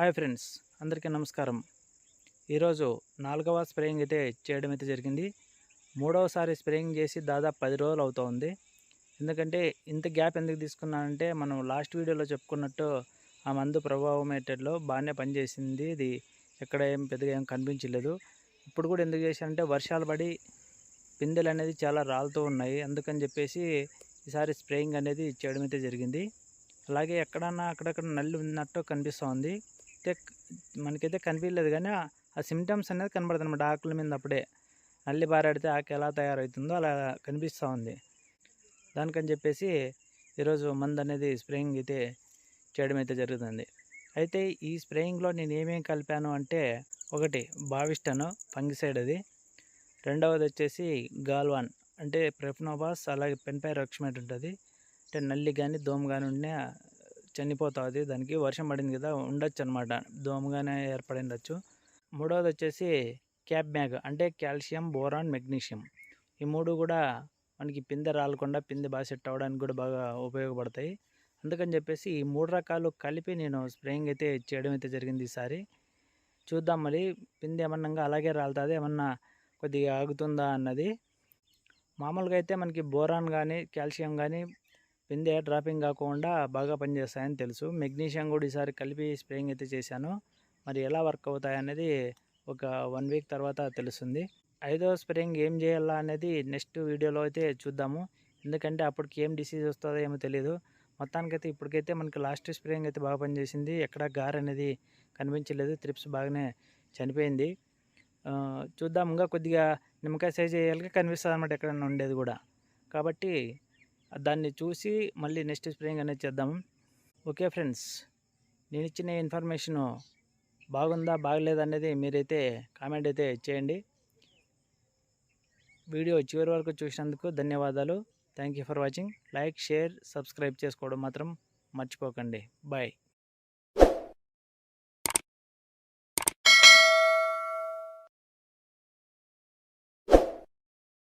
Hi friends అందరికీ నమస్కారం. ఈరోజు నాలుగవ స్ప్రేయింగ్ అయితే చేయడం అయితే జరిగింది. మూడవసారి స్ప్రేయింగ్ చేసి దాదాపు పది రోజులు అవుతుంది. ఎందుకంటే ఇంత గ్యాప్ ఎందుకు తీసుకున్నానంటే మనం లాస్ట్ వీడియోలో చెప్పుకున్నట్టు ఆ మందు ప్రభావం ఏటెడ్లో బాగానే పనిచేసింది. ఇది ఎక్కడ ఏం పెద్దగా ఏం కనిపించలేదు. ఇప్పుడు కూడా ఎందుకు చేశానంటే వర్షాలు పడి పిందెలు అనేది చాలా రాలుతూ ఉన్నాయి. అందుకని చెప్పేసి ఈసారి స్ప్రేయింగ్ అనేది చేయడం అయితే జరిగింది. అలాగే ఎక్కడన్నా అక్కడక్కడ నల్లి ఉన్నట్టు కనిపిస్తోంది. మనకైతే కనిపించలేదు కానీ ఆ- సిమ్టమ్స్ అనేది కనబడుతుంది అనమాట ఆకుల మీద అప్పుడే. నల్లి బారాడితే ఆకు ఎలా తయారవుతుందో అలా కనిపిస్తూ ఉంది. దానికని చెప్పేసి ఈరోజు మందు అనేది స్ప్రేయింగ్ అయితే చేయడం అయితే జరుగుతుంది. అయితే ఈ స్ప్రేయింగ్లో నేను ఏమేమి కలిపాను అంటే ఒకటి బావిస్టను ఫంగిసైడ్ అది. రెండవది వచ్చేసి గాల్వాన్ అంటే ప్రెఫ్నోబాస్ అలాగే పెన్పైర్ రక్షమేట్ ఉంటుంది అంటే నల్లి కానీ దోమ కానీ ఉన్నా చనిపోతుంది దానికి వర్షం పడింది కదా ఉండొచ్చు అనమాట దోమగానే ఏర్పడి ఉండొచ్చు మూడవది వచ్చేసి క్యాప్ మ్యాగ్ అంటే కాల్షియం బోరాన్ మెగ్నీషియం. ఈ మూడు కూడా మనకి పిందె రాలకుండా పిందె బాగా సెట్ అవ్వడానికి కూడా బాగా ఉపయోగపడతాయి. అందుకని చెప్పేసి ఈ మూడు రకాలు కలిపి నేను స్ప్రేయింగ్ అయితే చేయడం అయితే జరిగింది ఈసారి. చూద్దాం మరి పిందె ఏమన్నా అలాగే రాలుతుంది ఏమన్నా కొద్దిగా ఆగుతుందా అన్నది. మామూలుగా అయితే మనకి బోరాన్ కానీ కాల్షియం కానీ పిందె డ్రాపింగ్ కాకుండా బాగా పనిచేస్తాయని తెలుసు. మెగ్నీషియం కూడా ఈసారి కలిపి స్ప్రేయింగ్ అయితే చేశాను. మరి ఎలా వర్క్ అవుతాయనేది ఒక వన్ వీక్ తర్వాత తెలుస్తుంది. ఐదో స్ప్రేయింగ్ ఏం చేయాలా అనేది నెక్స్ట్ వీడియోలో అయితే చూద్దాము. ఎందుకంటే అప్పటికి ఏం డిసీజ్ వస్తుందో ఏమో తెలియదు మొత్తానికైతే ఇప్పటికైతే మనకి లాస్ట్ స్ప్రేయింగ్ అయితే బాగా పనిచేసింది. ఎక్కడ గార్ అనేది కనిపించలేదు. త్రిప్స్ బాగానే చనిపోయింది. చూద్దాం. ఇంకా కొద్దిగా నిమ్మకాయ సైజ్ వేయాలిగా కనిపిస్తుంది అనమాట ఎక్కడన్నా ఉండేది కూడా. కాబట్టి దాన్ని చూసి మళ్ళీ నెక్స్ట్ స్ప్రేయింగ్ అనేది చేద్దాం. ఓకే ఫ్రెండ్స్ నేను ఇచ్చిన ఇన్ఫర్మేషను బాగుందా బాగలేదా అనేది మీరైతే కామెంట్ అయితే చేయండి. వీడియో చివరి వరకు చూసినందుకు ధన్యవాదాలు. Thank you for watching like share subscribe చేసుకోవడం మాత్రం మర్చిపోకండి. బాయ్